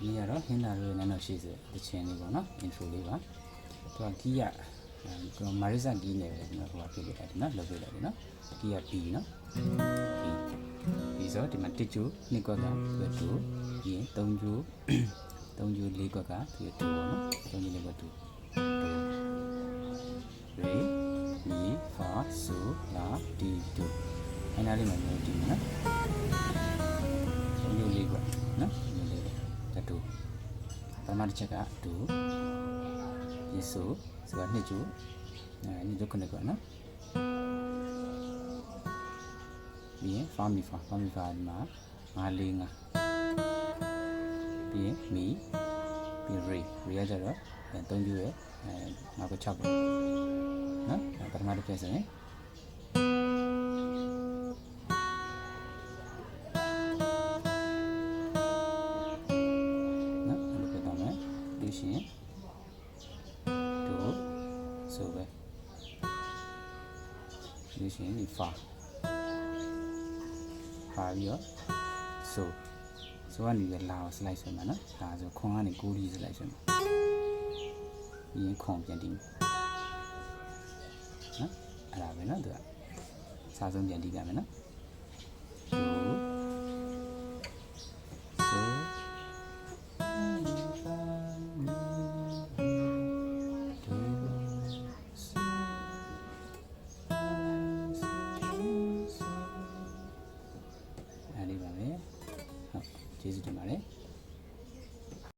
ဒီကတော့ဟင်းတာတို့ရဲ့နန်းတော်ရှိစေတခြင်းလေးပေါ့နော် intro လေးပါသူကကီးရကျွန်တော်မာရီဆာကီးနေပဲကျွန်တော်ဟိုကပြပြလိုက်တယ်နော်လုပ်ပြလိုက်တယ်နော်ကီးရ B နော် B ပြီးဆိုဒီမှာတစ်ကျူနှစ်ကွက်ကသူက2ပြီးရင်3ကျူ3ကျူ4ကွက်ကသူက2ပေါ့နော်3ကျူ4ကွက်2 re mi fa so la ti do အဲ့ဒါလေးမှမျိုးဒီနော် ပထမတစ်ချက်က2ရေဆိုဆိုတာနှစ်ကျူအဲနှစ်ကျူခုနှစ်ကွက်နော်ပြီးရင် farm မီ farm farm မီ farm ဒီမှာငါးလေးငါပြီးရင်မီပြီး ray ray ကကြတော့အဲသုံးကျူရဲ့အဲငါက6ပဲနော်အဲပထမတစ်ပြည့်ဆိုရင် ရှင်တို့ဆိုပဲပြီးရှင်ဒီ far ပါပြီးတော့ဆိုဆိုကနေရလာကို slide ဆွဲမှာနော်ဒါဆိုခွန်ကနေကိုလီ slide ဆွဲမှာပြီးရင်ခွန်ပြန်တီးနော်အဲ့ဒါပဲနော်သူကစာဆုံးပြန်တီးပြမယ်နော် ကျေးဇူးတင်ပါတယ်